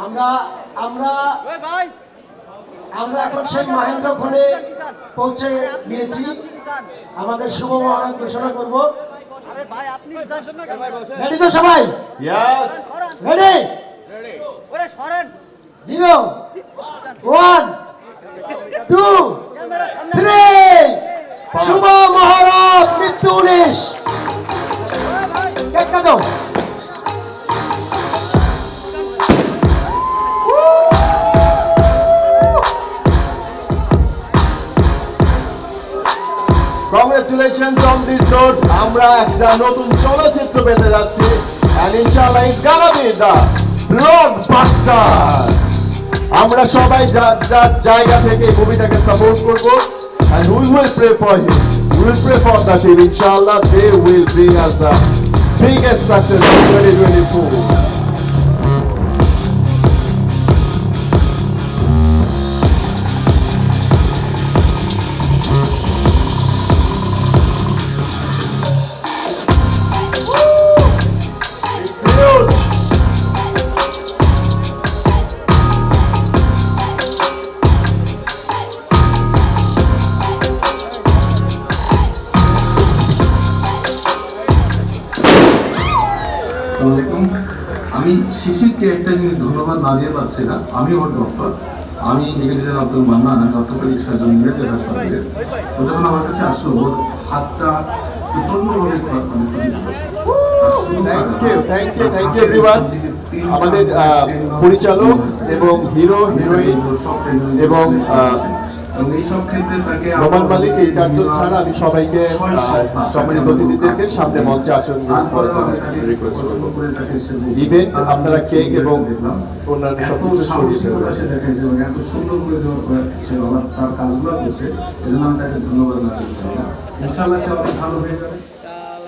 আমরা আমরা আমরা এখন সেই মহেন্দ্র খনে পৌঁছে গিয়েছি আমাদের শুভ মহারাজ ঘোষণা করব। রেডি তো সবাই. Ready zero one two three Shubho Congratulations on this road. আমরা একটা নতুন চলচ্চিত্র পেতে যাচ্ছি and inshallah it's gonna be the blockbuster. আমরা সবাই যার যার জায়গা থেকে মুভিটাকে সাপোর্ট করব we will pray for him. We will pray for the team. Inshallah they will bring us the biggest success of 2024. আসসালামাইকুম আমি শিশিরকে একটা জিনিস ধন্যবাদ না দিয়ে পাচ্ছি না। আমি ওর ডক্টর। আমি ইংরেজির আব্দুল আমি অর্থোপেডিক সার্জন ইংরেজি হাসপাতালে। ও যখন আমার কাছে আসলো ওর হাতটা প্রচন্ডভাবে আমাদের পরিচালক এবং হিরো হিরোইন এবং, রোমান মালিক এই চারজন ছাড়া আমি সবাইকে সম্মানিত অতিথিদেরকে সামনে মঞ্চে আসন গ্রহণ করার জন্য রিকোয়েস্ট করব। ইভেন্ট আপনারা কেক এবং অন্যান্য সব কিছু সরিয়ে ফেলবেন এত সুন্দর করে সে তার কাজগুলো করছে। এজন্য আমি তাকে ধন্যবাদ ইনশাআল্লাহ সে ভালো হয়ে যাবে।